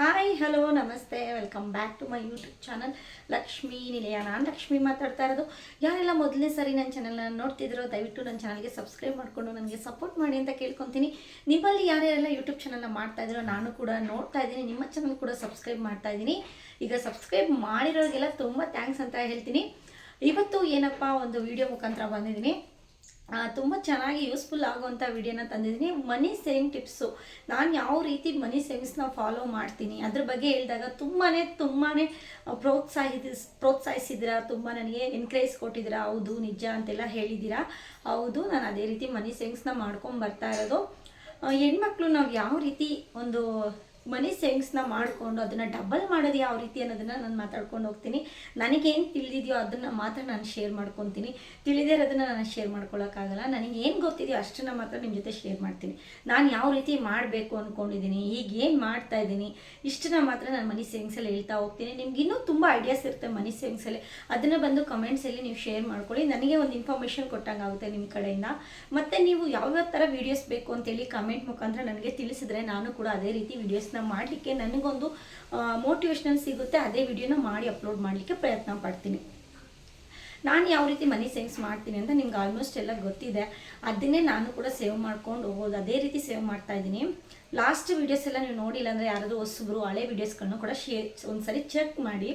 Hi hello ನಮಸ್ತೆ welcome back to my YouTube channel Lakshmi Nilaya ನಾನು ಲಕ್ಷ್ಮಿ ಮಾತಾಡ್ತಾ ಇರೋದು. ಯಾರೆಲ್ಲ ಮೊದಲನೇ ಸರಿ ನನ್ನ ಚಾನಲ್ನ ನೋಡ್ತಿದ್ರೋ, ದಯವಿಟ್ಟು ನನ್ನ ಚಾನಲ್ಗೆ ಸಬ್ಸ್ಕ್ರೈಬ್ ಮಾಡಿಕೊಂಡು ನನಗೆ ಸಪೋರ್ಟ್ ಮಾಡಿ ಅಂತ ಕೇಳ್ಕೊತೀನಿ. ನಿಮ್ಮಲ್ಲಿ ಯಾರ್ಯಾರೆಲ್ಲ ಯೂಟ್ಯೂಬ್ ಚಾನಲ್ನ ಮಾಡ್ತಾ ಇದ್ದೀರೋ ನಾನು ಕೂಡ ನೋಡ್ತಾ ಇದ್ದೀನಿ. ನಿಮ್ಮ ಚಾನಲ್ ಕೂಡ ಸಬ್ಸ್ಕ್ರೈಬ್ ಮಾಡ್ತಾ ಇದ್ದೀನಿ. ಈಗ ಸಬ್ಸ್ಕ್ರೈಬ್ ಮಾಡಿರೋರಿಗೆಲ್ಲ ತುಂಬ ಥ್ಯಾಂಕ್ಸ್ ಅಂತ ಹೇಳ್ತೀನಿ. ಇವತ್ತು ಏನಪ್ಪ, ಒಂದು ವಿಡಿಯೋ ಮುಖಾಂತರ ಬಂದಿದ್ದೀನಿ. ತುಂಬ ಚೆನ್ನಾಗಿ ಯೂಸ್ಫುಲ್ ಆಗುವಂಥ ವಿಡಿಯೋನ ತಂದಿದ್ದೀನಿ. ಮನಿ ಸೇವಿಂಗ್ ಟಿಪ್ಸು ನಾನು ಯಾವ ರೀತಿ ಮನಿ ಸೇವಿಂಗ್ಸ್ನ ಫಾಲೋ ಮಾಡ್ತೀನಿ? ಅದ್ರ ಬಗ್ಗೆ ಹೇಳಿದಾಗ ತುಂಬಾ ತುಂಬಾ ಪ್ರೋತ್ಸಾಹಿಸ್ ಪ್ರೋತ್ಸಾಹಿಸಿದ್ರ ತುಂಬ ನನಗೆ ಎನ್ಕರೇಜ್ ಕೊಟ್ಟಿದ್ದೀರಾ? ಹೌದು, ನಿಜ ಅಂತೆಲ್ಲ ಹೇಳಿದ್ದೀರಾ? ಹೌದು, ನಾನು ಅದೇ ರೀತಿ ಮನಿ ಸೇವಿಂಗ್ಸ್ನ ಮಾಡ್ಕೊಂಡು ಬರ್ತಾ ಇರೋದು. ಹೆಣ್ಮಕ್ಳು ನಾವು ಯಾವ ರೀತಿ ಒಂದು ಮನಿ ಸೇವಿಂಗ್ಸ್ನ ಮಾಡಿಕೊಂಡು ಅದನ್ನು ಡಬಲ್ ಮಾಡೋದು ಯಾವ ರೀತಿ ಅನ್ನೋದನ್ನು ನಾನು ಮಾತಾಡ್ಕೊಂಡು ಹೋಗ್ತೀನಿ. ನನಗೇನು ತಿಳಿದಿದೆಯೋ ಅದನ್ನು ಮಾತ್ರ ನಾನು ಶೇರ್ ಮಾಡ್ಕೊತೀನಿ. ತಿಳಿದೇ ಇರೋದನ್ನು ನಾನು ಶೇರ್ ಮಾಡ್ಕೊಳ್ಳೋಕ್ಕಾಗಲ್ಲ ಏನು ಗೊತ್ತಿದೆಯೋ ಅಷ್ಟನ್ನು ಮಾತ್ರ ನಿಮ್ಮ ಜೊತೆ ಶೇರ್ ಮಾಡ್ತೀನಿ. ನಾನು ಯಾವ ರೀತಿ ಮಾಡಬೇಕು ಅಂದ್ಕೊಂಡಿದ್ದೀನಿ ಈಗ ಏನು ಮಾಡ್ತಾ ಇದ್ದೀನಿ ಇಷ್ಟನ್ನ ಮಾತ್ರ ನಾನು ಮನಿ ಸೇವಿಂಗ್ಸಲ್ಲಿ ಹೇಳ್ತಾ ಹೋಗ್ತೀನಿ. ನಿಮ್ಗೆ ಇನ್ನೂ ತುಂಬ ಐಡಿಯಾಸ್ ಇರುತ್ತೆ ಮನಿ ಸೇವಿಂಗ್ಸಲ್ಲಿ ಅದನ್ನು ಬಂದು ಕಮೆಂಟ್ಸಲ್ಲಿ ನೀವು ಶೇರ್ ಮಾಡ್ಕೊಳ್ಳಿ. ನನಗೆ ಒಂದು ಇನ್ಫಾರ್ಮೇಷನ್ ಕೊಟ್ಟಂಗೆ ಆಗುತ್ತೆ ನಿಮ್ಮ ಕಡೆಯಿಂದ. ಮತ್ತು ನೀವು ಯಾವ್ಯಾವ ಥರ ವೀಡಿಯೋಸ್ ಬೇಕು ಅಂತೇಳಿ ಕಮೆಂಟ್ ಮುಖಾಂತರ ನನಗೆ ತಿಳಿಸಿದ್ರೆ ನಾನು ಕೂಡ ಅದೇ ರೀತಿ ವೀಡಿಯೋಸ್ನ ಮಾಡಲಿಕ್ಕೆ ನನಗೊಂದು ಮೋಟಿವೇಶನಲ್ ಸಿಗುತ್ತೆ, ಅದೇ ವಿಡಿಯೋನ ಮಾಡಿ ಅಪ್ಲೋಡ್ ಮಾಡಲಿಕ್ಕೆ ಪ್ರಯತ್ನ ಪಡ್ತೀನಿ. ನಾನು ಯಾವ ರೀತಿ ಮನಿ ಸೇವಿಂಗ್ಸ್ ಮಾಡ್ತೀನಿ ಅಂತ ನಿಮ್ಗೆ ಆಲ್ಮೋಸ್ಟ್ ಎಲ್ಲ ಗೊತ್ತಿದೆ. ಅದನ್ನೇ ನಾನು ಕೂಡ ಸೇವ್ ಮಾಡ್ಕೊಂಡು ಹೋಗೋದು, ಅದೇ ರೀತಿ ಸೇವ್ ಮಾಡ್ತಾ ಇದ್ದೀನಿ. ಲಾಸ್ಟ್ ವೀಡಿಯೋಸ್ ಎಲ್ಲ ನೀವು ನೋಡಿಲ್ಲ ಅಂದರೆ ಯಾರಾದರೂ ಹೊಸಬ್ರು, ಹಳೆ ವೀಡಿಯೋಸ್ಗಳನ್ನು ಕೂಡ ಶೇರ್ ಒಂದ್ಸರಿ ಚೆಕ್ ಮಾಡಿ.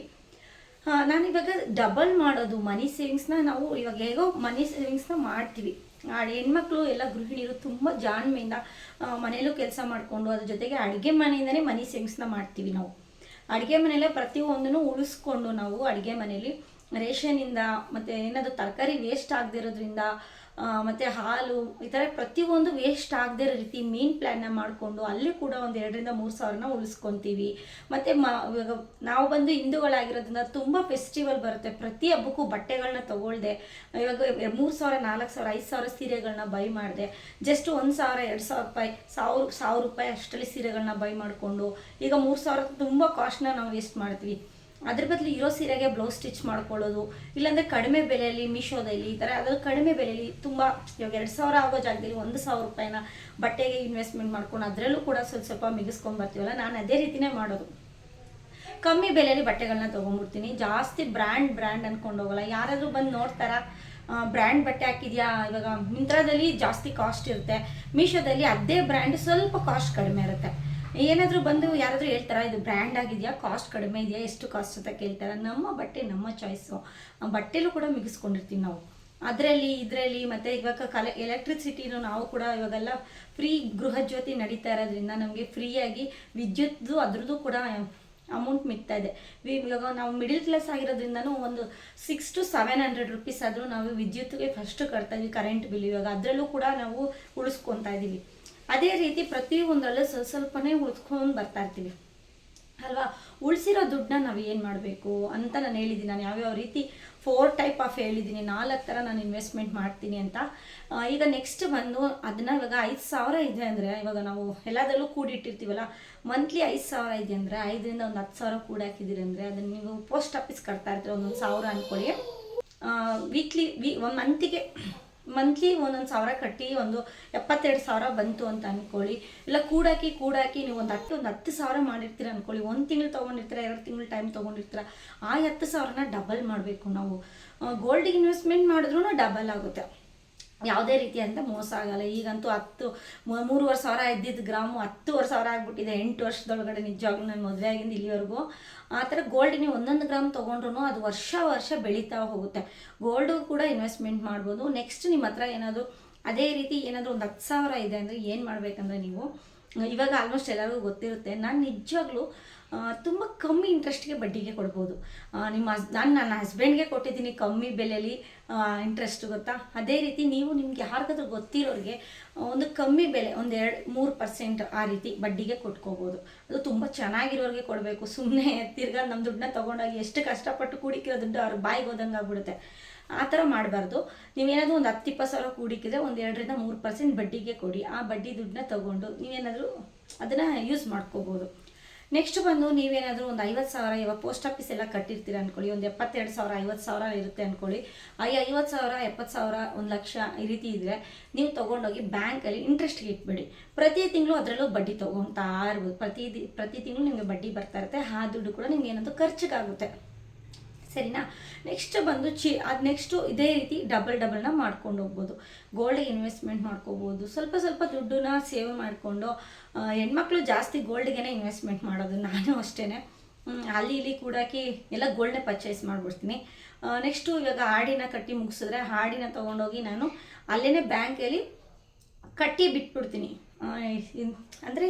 ನಾನಿವಾಗ ಡಬಲ್ ಮಾಡೋದು ಮನಿ ಸೇವಿಂಗ್ಸ್ನ ನಾವು ಇವಾಗ ಹೇಗೋ ಮನಿ ಸೇವಿಂಗ್ಸ್ನ ಮಾಡ್ತೀವಿ. ಹೆಣ್ಮಕ್ಳು ಎಲ್ಲ ಗೃಹಿಣಿಯರು ತುಂಬ ಜಾಣ್ಮೆಯಿಂದ ಮನೆಯಲ್ಲೂ ಕೆಲಸ ಮಾಡಿಕೊಂಡು ಅದ್ರ ಜೊತೆಗೆ ಅಡುಗೆ ಮನೆಯಿಂದನೇ ಮನಿ ಸೇವಿಂಗ್ಸ್ನ ಮಾಡ್ತೀವಿ ನಾವು. ಅಡುಗೆ ಮನೆಯಲ್ಲೇ ಪ್ರತಿಯೊಂದನ್ನು ಉಳಿಸ್ಕೊಂಡು ನಾವು ಅಡುಗೆ ಮನೇಲಿ ರೇಷನಿಂದ ಮತ್ತು ಏನಾದರೂ ತರಕಾರಿ ವೇಸ್ಟ್ ಆಗದಿರೋದ್ರಿಂದ ಮತ್ತು ಹಾಲು, ಈ ಥರ ಪ್ರತಿಯೊಂದು ವೇಸ್ಟ್ ಆಗದೇ ಇರೋ ರೀತಿ ಮೀನ್ ಪ್ಲ್ಯಾನ್ನ ಮಾಡಿಕೊಂಡು ಅಲ್ಲಿ ಕೂಡ ಒಂದು ಎರಡರಿಂದ ಮೂರು ಸಾವಿರನ ಉಳಿಸ್ಕೊತೀವಿ. ಮತ್ತು ಮ, ಇವಾಗ ನಾವು ಬಂದು ಹಿಂದೂಗಳಾಗಿರೋದ್ರಿಂದ ತುಂಬ ಫೆಸ್ಟಿವಲ್ ಬರುತ್ತೆ. ಪ್ರತಿ ಹಬ್ಬಕ್ಕೂ ಬಟ್ಟೆಗಳನ್ನ ತೊಗೊಳ್ದೆ, ಇವಾಗ ಮೂರು ಸಾವಿರ, ನಾಲ್ಕು ಸಾವಿರ, ಐದು ಸಾವಿರ ಸೀರೆಗಳನ್ನ ಬೈ ಮಾಡಿದೆ. ಜಸ್ಟ್ ಒಂದು ಸಾವಿರ, ಎರಡು ಸಾವಿರ ರೂಪಾಯಿ, ಸಾವಿರ ಸಾವಿರ ರೂಪಾಯಿ ಅಷ್ಟರಲ್ಲಿ ಸೀರೆಗಳನ್ನ ಬೈ ಮಾಡಿಕೊಂಡು, ಈಗ ಮೂರು ಸಾವಿರ ತುಂಬ ಕಾಸ್ಟ್ನ ನಾವು ವೇಸ್ಟ್ ಮಾಡ್ತೀವಿ. ಅದ್ರ ಬದಲು ಇರೋ ಸೀರೆಗೆ ಬ್ಲೌಸ್ ಸ್ಟಿಚ್ ಮಾಡ್ಕೊಳ್ಳೋದು, ಇಲ್ಲಾಂದರೆ ಕಡಿಮೆ ಬೆಲೆಯಲ್ಲಿ ಮೀಶೋದಲ್ಲಿ ಈ ಥರ ಅದ್ರ ಕಡಿಮೆ ಬೆಲೆಯಲ್ಲಿ ತುಂಬ, ಇವಾಗ ಎರಡು ಸಾವಿರ ಆಗೋ ಜಾಗದಲ್ಲಿ ಒಂದು ಸಾವಿರ ರೂಪಾಯಿನ ಬಟ್ಟೆಗೆ ಇನ್ವೆಸ್ಟ್ಮೆಂಟ್ ಮಾಡ್ಕೊಂಡು ಅದರಲ್ಲೂ ಕೂಡ ಸ್ವಲ್ಪ ಸ್ವಲ್ಪ ಮಿಗಿಸ್ಕೊಂಡು ಬರ್ತೀವಲ್ಲ, ನಾನು ಅದೇ ರೀತಿನೇ ಮಾಡೋದು. ಕಮ್ಮಿ ಬೆಲೆಯಲ್ಲಿ ಬಟ್ಟೆಗಳನ್ನ ತೊಗೊಂಡ್ಬಿಡ್ತೀನಿ. ಜಾಸ್ತಿ ಬ್ರ್ಯಾಂಡ್ ಬ್ರ್ಯಾಂಡ್ ಅಂದ್ಕೊಂಡು ಹೋಗಲ್ಲ. ಯಾರಾದರೂ ಬಂದು ನೋಡ್ತಾರಾ ಬ್ರ್ಯಾಂಡ್ ಬಟ್ಟೆ ಹಾಕಿದ್ಯಾ? ಇವಾಗ ಮಿಂತ್ರಾದಲ್ಲಿ ಜಾಸ್ತಿ ಕಾಸ್ಟ್ ಇರುತ್ತೆ. ಮೀಶೋದಲ್ಲಿ ಅದೇ ಬ್ರ್ಯಾಂಡ್ ಸ್ವಲ್ಪ ಕಾಸ್ಟ್ ಕಡಿಮೆ ಇರುತ್ತೆ. ಏನಾದರೂ ಬಂದು ಯಾರಾದರೂ ಹೇಳ್ತಾರಾ, ಇದು ಬ್ರ್ಯಾಂಡ್ ಆಗಿದೆಯಾ ಕಾಸ್ಟ್ ಕಡಿಮೆ ಇದೆಯಾ, ಎಷ್ಟು ಕಾಸ್ಟ್ ಅಂತ ಕೇಳ್ತಾರೆ, ನಮ್ಮ ಬಟ್ಟೆ ನಮ್ಮ ಚಾಯ್ಸು ಬಟ್ಟೆಲೂ ಕೂಡ ಮುಗಿಸ್ಕೊಂಡಿರ್ತೀವಿ ನಾವು. ಅದರಲ್ಲಿ, ಇದರಲ್ಲಿ ಮತ್ತು ಇವಾಗ ಕಲೆ ಎಲೆಕ್ಟ್ರಿಸಿಟಿನೂ ನಾವು ಕೂಡ ಇವಾಗೆಲ್ಲ ಫ್ರೀ ಗೃಹ ಜ್ಯೋತಿ ನಡೀತಾ ಇರೋದ್ರಿಂದ ನಮಗೆ ಫ್ರೀಯಾಗಿ ವಿದ್ಯುತ್ದು ಅದ್ರದ್ದು ಕೂಡ ಅಮೌಂಟ್ ಮಿಗ್ತಾ ಇದೆ. ಇವಾಗ ನಾವು ಮಿಡಿಲ್ ಕ್ಲಾಸ್ ಆಗಿರೋದ್ರಿಂದನೂ ಒಂದು six to seven hundred rupees ಆದರೂ ನಾವು ವಿದ್ಯುತ್ಗೆ ಫಸ್ಟ್ ಕಟ್ತಾ ಇದ್ವಿ ಕರೆಂಟ್ ಬಿಲ್ ಇವಾಗ. ಅದರಲ್ಲೂ ಕೂಡ ನಾವು ಉಳಿಸ್ಕೊತಾ ಇದ್ದೀವಿ ಅದೇ ರೀತಿ ಪ್ರತಿಯೊಂದರಲ್ಲೂ ಸ್ವಲ್ಪ ಸ್ವಲ್ಪನೇ ಉಳಿಸ್ಕೊಂಡು ಬರ್ತಾ ಇರ್ತೀವಿ. ಅಲ್ವಾ? ಉಳಿಸಿರೋ ದುಡ್ಡನ್ನ ನಾವು ಏನು ಮಾಡಬೇಕು ಅಂತ ನಾನು ಹೇಳಿದ್ದೀನಿ. ನಾನು ಯಾವ್ಯಾವ ರೀತಿ ಫೋರ್ ಟೈಪ್ ಆಫ್ ಹೇಳಿದ್ದೀನಿ. ನಾಲ್ಕು ಥರ ನಾನು ಇನ್ವೆಸ್ಟ್ಮೆಂಟ್ ಮಾಡ್ತೀನಿ ಅಂತ. ಈಗ ನೆಕ್ಸ್ಟ್ ಬಂದು ಅದನ್ನ ಇವಾಗ ಐದು ಸಾವಿರ ಇದೆ ಅಂದರೆ, ಇವಾಗ ನಾವು ಎಲ್ಲದರಲ್ಲೂ ಕೂಡಿಟ್ಟಿರ್ತೀವಲ್ಲ ಮಂತ್ಲಿ ಐದು ಸಾವಿರ ಇದೆ ಅಂದರೆ, ಐದರಿಂದ ಒಂದು ಹತ್ತು ಸಾವಿರ ಕೂಡಾಕಿದ್ದೀರಿ ಅಂದರೆ, ಅದನ್ನು ನೀವು ಪೋಸ್ಟ್ ಆಫೀಸ್ ಕಟ್ತಾ ಇರ್ತೀರ, ಒಂದೊಂದು ಸಾವಿರ ಅಂದ್ಕೊಳ್ಳಿ ವೀಕ್ಲಿ ವೀ ಒಂದು ಮಂತಿಗೆ ಮಂತ್ಲಿ ಒಂದೊಂದು ಸಾವಿರ ಕಟ್ಟಿ ಒಂದು ಎಪ್ಪತ್ತೆರಡು ಸಾವಿರ ಬಂತು ಅಂತ ಅಂದ್ಕೊಳ್ಳಿ ಇಲ್ಲ ಕೂಡಾಕಿ ಕೂಡಾಕಿ ನೀವು ಒಂದು ಹತ್ತು ಒಂದು ಹತ್ತು ಸಾವಿರ ಮಾಡಿರ್ತೀರ ಅಂದ್ಕೊಳ್ಳಿ ಒಂದು ತಿಂಗಳು ತೊಗೊಂಡಿರ್ತೀರ, ಎರಡು ತಿಂಗಳು ಟೈಮ್ ತೊಗೊಂಡಿರ್ತೀರ. ಆ ಹತ್ತು ಸಾವಿರನ ಡಬಲ್ ಮಾಡಬೇಕು ನಾವು. ಗೋಲ್ಡ್ ಇನ್ವೆಸ್ಟ್ಮೆಂಟ್ ಮಾಡಿದ್ರೂ ಡಬಲ್ ಆಗುತ್ತೆ. ಯಾವುದೇ ರೀತಿಯಂತ ಮೋಸ ಆಗಲ್ಲ. ಈಗಂತೂ ಹತ್ತು ಮೂರುವರೆ ಸಾವಿರ ಇದ್ದಿದ್ದು ಗ್ರಾಮು ಹತ್ತುವರೆ ಸಾವಿರ ಆಗಿಬಿಟ್ಟಿದೆ. ಎಂಟು ವರ್ಷದೊಳಗಡೆ ನಿಜವಾಗ್ಲೂ ನಾನು ಮದುವೆ ಆಗಿಂದ ಇಲ್ಲಿವರೆಗೂ. ಆ ಥರ ಗೋಲ್ಡ್ ನೀವು ಒಂದೊಂದು ಗ್ರಾಮ್ ತೊಗೊಂಡ್ರು ಅದು ವರ್ಷ ವರ್ಷ ಬೆಳೀತಾ ಹೋಗುತ್ತೆ. ಗೋಲ್ಡು ಕೂಡ ಇನ್ವೆಸ್ಟ್ಮೆಂಟ್ ಮಾಡ್ಬೋದು. ನೆಕ್ಸ್ಟ್ ನಿಮ್ಮ ಹತ್ರ ಏನಾದರೂ, ಅದೇ ರೀತಿ ಏನಾದರೂ ಒಂದು ಹತ್ತು ಸಾವಿರ ಇದೆ ಅಂದರೆ ಏನು ಮಾಡಬೇಕಂದ್ರೆ ನೀವು, ಇವಾಗ ಆಲ್ಮೋಸ್ಟ್ ಎಲ್ಲರಿಗೂ ಗೊತ್ತಿರುತ್ತೆ. ನಾನು ನಿಜವಾಗ್ಲೂ ತುಂಬ ಕಮ್ಮಿ ಇಂಟ್ರೆಸ್ಟ್ಗೆ ಬಡ್ಡಿಗೆ ಕೊಡ್ಬೋದು. ನಿಮ್ಮ ನಾನು ನನ್ನ ಹಸ್ಬೆಂಡ್ಗೆ ಕೊಟ್ಟಿದ್ದೀನಿ ಕಮ್ಮಿ ಬೆಲೆಯಲ್ಲಿ ಇಂಟ್ರೆಸ್ಟ್ ಗೊತ್ತಾ? ಅದೇ ರೀತಿ ನೀವು ನಿಮ್ಗೆ ಯಾರಿಗಾದ್ರೂ ಗೊತ್ತಿರೋರಿಗೆ ಒಂದು ಕಮ್ಮಿ ಬೆಲೆ, ಒಂದು ಎರಡು, ಮೂರು ಪರ್ಸೆಂಟ್ ಆ ರೀತಿ ಬಡ್ಡಿಗೆ ಕೊಟ್ಕೋಬೋದು. ಅದು ತುಂಬ ಚೆನ್ನಾಗಿರೋರಿಗೆ ಕೊಡಬೇಕು. ಸುಮ್ಮನೆ ತಿರ್ಗಾ ನಮ್ಮ ದುಡ್ಡನ್ನ ತೊಗೊಂಡೋಗಿ ಎಷ್ಟು ಕಷ್ಟಪಟ್ಟು ಕೂಡಿಕಿರೋ ದುಡ್ಡು ಅವ್ರ ಬಾಯಿಗೆ ಹೋದಂಗೆ ಆಗ್ಬಿಡುತ್ತೆ. ಆ ಥರ ಮಾಡಬಾರ್ದು. ನೀವೇನಾದರೂ ಒಂದು ಹತ್ತು, ಇಪ್ಪತ್ತು ಸಾವಿರ ಕೂಡಿಕಿದ್ರೆ ಒಂದು ಎರಡರಿಂದ ಮೂರು ಪರ್ಸೆಂಟ್ ಬಡ್ಡಿಗೆ ಕೊಡಿ. ಆ ಬಡ್ಡಿ ದುಡ್ಡನ್ನ ತೊಗೊಂಡು ನೀವೇನಾದರೂ ಅದನ್ನು ಯೂಸ್ ಮಾಡ್ಕೋಬೋದು. ನೆಕ್ಸ್ಟ್ ಬಂದು ನೀವೇನಾದರೂ ಒಂದು ಐವತ್ತು ಸಾವಿರ ಇವಾಗ ಪೋಸ್ಟ್ ಆಫೀಸ್ ಎಲ್ಲ ಕಟ್ಟಿರ್ತೀರ ಅಂದ್ಕೊಳ್ಳಿ ಒಂದು ಎಪ್ಪತ್ತೆರಡು ಸಾವಿರ, ಐವತ್ತು ಸಾವಿರ ಇರುತ್ತೆ ಅಂದ್ಕೊಳ್ಳಿ ಆ ಐವತ್ತು ಸಾವಿರ, ಎಪ್ಪತ್ತು ಸಾವಿರ, ಒಂದು ಲಕ್ಷ ಈ ರೀತಿ ಇದ್ದರೆ ನೀವು ತೊಗೊಂಡೋಗಿ ಬ್ಯಾಂಕಲ್ಲಿ ಇಂಟ್ರೆಸ್ಟ್ಗೆ ಇಟ್ಬಿಡಿ. ಪ್ರತಿ ತಿಂಗಳು ಅದರಲ್ಲೂ ಬಡ್ಡಿ ತೊಗೊತಾ ಇರ್ಬೋದು. ಪ್ರತಿ ಪ್ರತಿ ತಿಂಗಳು ನಿಮಗೆ ಬಡ್ಡಿ ಬರ್ತಾ ಇರುತ್ತೆ. ಆ ದುಡ್ಡು ಕೂಡ ನಿಮ್ಗೆ ಏನಾದರೂ ಖರ್ಚಿಗಾಗುತ್ತೆ. ಸರಿನಾ? ನೆಕ್ಸ್ಟ್ ಬಂದು ಚಿ, ಅದು ನೆಕ್ಸ್ಟು ಇದೇ ರೀತಿ ಡಬಲ್ ಡಬಲ್ನ ಮಾಡ್ಕೊಂಡು ಹೋಗ್ಬೋದು. ಗೋಲ್ಡ್ ಇನ್ವೆಸ್ಟ್ಮೆಂಟ್ ಮಾಡ್ಕೋಬೋದು. ಸ್ವಲ್ಪ ಸ್ವಲ್ಪ ದುಡ್ಡನ್ನ ಸೇವ್ ಮಾಡಿಕೊಂಡು ಹೆಣ್ಮಕ್ಳು ಜಾಸ್ತಿ ಗೋಲ್ಡ್ಗೆ ಇನ್ವೆಸ್ಟ್ಮೆಂಟ್ ಮಾಡೋದು ನಾನು ಅಷ್ಟೇ ಅಲ್ಲಿ ಇಲ್ಲಿ ಕೂಡಾಕಿ ಎಲ್ಲ ಗೋಲ್ಡ್ನೇ ಪರ್ಚೇಸ್ ಮಾಡಿಬಿಡ್ತೀನಿ. ನೆಕ್ಸ್ಟು ಇವಾಗ ಹಾಡಿನ ಕಟ್ಟಿ ಮುಗಿಸಿದ್ರೆ ಹಾಡಿನ ತೊಗೊಂಡೋಗಿ ನಾನು ಅಲ್ಲೇ ಬ್ಯಾಂಕಲ್ಲಿ ಕಟ್ಟಿ ಬಿಟ್ಬಿಡ್ತೀನಿ. ಅಂದರೆ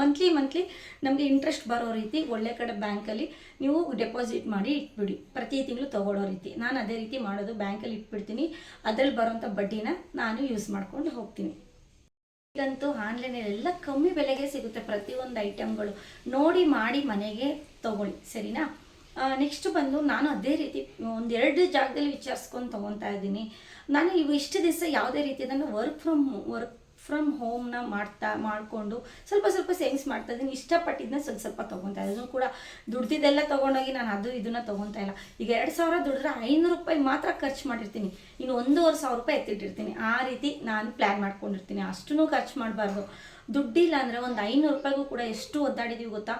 ಮಂತ್ಲಿ ಮಂತ್ಲಿ ನಮಗೆ ಇಂಟ್ರೆಸ್ಟ್ ಬರೋ ರೀತಿ ಒಳ್ಳೆ ಕಡೆ ಬ್ಯಾಂಕಲ್ಲಿ ನೀವು ಡೆಪಾಸಿಟ್ ಮಾಡಿ ಇಟ್ಬಿಡಿ. ಪ್ರತಿ ತಿಂಗಳು ತೊಗೊಳ್ಳೋ ರೀತಿ. ನಾನು ಅದೇ ರೀತಿ ಮಾಡೋದು. ಬ್ಯಾಂಕಲ್ಲಿ ಇಟ್ಬಿಡ್ತೀನಿ. ಅದರಲ್ಲಿ ಬರೋಂಥ ಬಡ್ಡಿನ ನಾನು ಯೂಸ್ ಮಾಡ್ಕೊಂಡು ಹೋಗ್ತೀನಿ. ಈಗಂತೂ ಆನ್ಲೈನಲ್ಲಿ ಎಲ್ಲ ಕಮ್ಮಿ ಬೆಲೆಗೆ ಸಿಗುತ್ತೆ ಪ್ರತಿಯೊಂದು ಐಟಮ್ಗಳು ನೋಡಿ, ಮಾಡಿ ಮನೆಗೆ ತಗೊಳ್ಳಿ. ಸರಿನಾ? ನೆಕ್ಸ್ಟ್ ಬಂದು ನಾನು ಅದೇ ರೀತಿ ಒಂದೆರಡು ಜಾಗದಲ್ಲಿ ವಿಚಾರಿಸ್ಕೊಂಡು ತೊಗೊತಾ ಇದ್ದೀನಿ. ನಾನು ಇವು ಇಷ್ಟು ದಿವಸ ಯಾವುದೇ ರೀತಿಯಾದ ವರ್ಕ್ ಫ್ರಮ್ ವರ್ಕ್ ಫ್ರಮ್ ಹೋಮ್ನ ಮಾಡ್ತಾ, ಮಾಡಿಕೊಂಡು ಸ್ವಲ್ಪ ಸ್ವಲ್ಪ ಸೇವಿಂಗ್ಸ್ ಮಾಡ್ತಾ ಇದ್ದೀನಿ. ಇಷ್ಟಪಟ್ಟಿದ್ದನ್ನ ಸ್ವಲ್ಪ ಸ್ವಲ್ಪ ತೊಗೊತಾ ಇದ್ದೀನಿ. ಕೂಡ ದುಡ್ದಿದ್ದೆಲ್ಲ ತೊಗೊಂಡೋಗಿ ನಾನು ಅದು ಇದನ್ನ ತೊಗೊತಾ ಇಲ್ಲ. ಈಗ ಎರಡು ಸಾವಿರ ದುಡಿದ್ರೆ ಐನೂರು ರೂಪಾಯಿ ಮಾತ್ರ ಖರ್ಚು ಮಾಡಿರ್ತೀನಿ. ಇನ್ನು ಒಂದೂವರೆ ಸಾವಿರ ರೂಪಾಯಿ ಎತ್ತಿಟ್ಟಿರ್ತೀನಿ. ಆ ರೀತಿ ನಾನು ಪ್ಲ್ಯಾನ್ ಮಾಡ್ಕೊಂಡಿರ್ತೀನಿ. ಅಷ್ಟೂ ಖರ್ಚು ಮಾಡಬಾರ್ದು. ದುಡ್ಡಿಲ್ಲ ಅಂದರೆ ಒಂದು ಐನೂರು ರೂಪಾಯಿಗೂ ಕೂಡ ಎಷ್ಟು ಒದ್ದಾಡಿದೀವಿ ಗೊತ್ತಾ?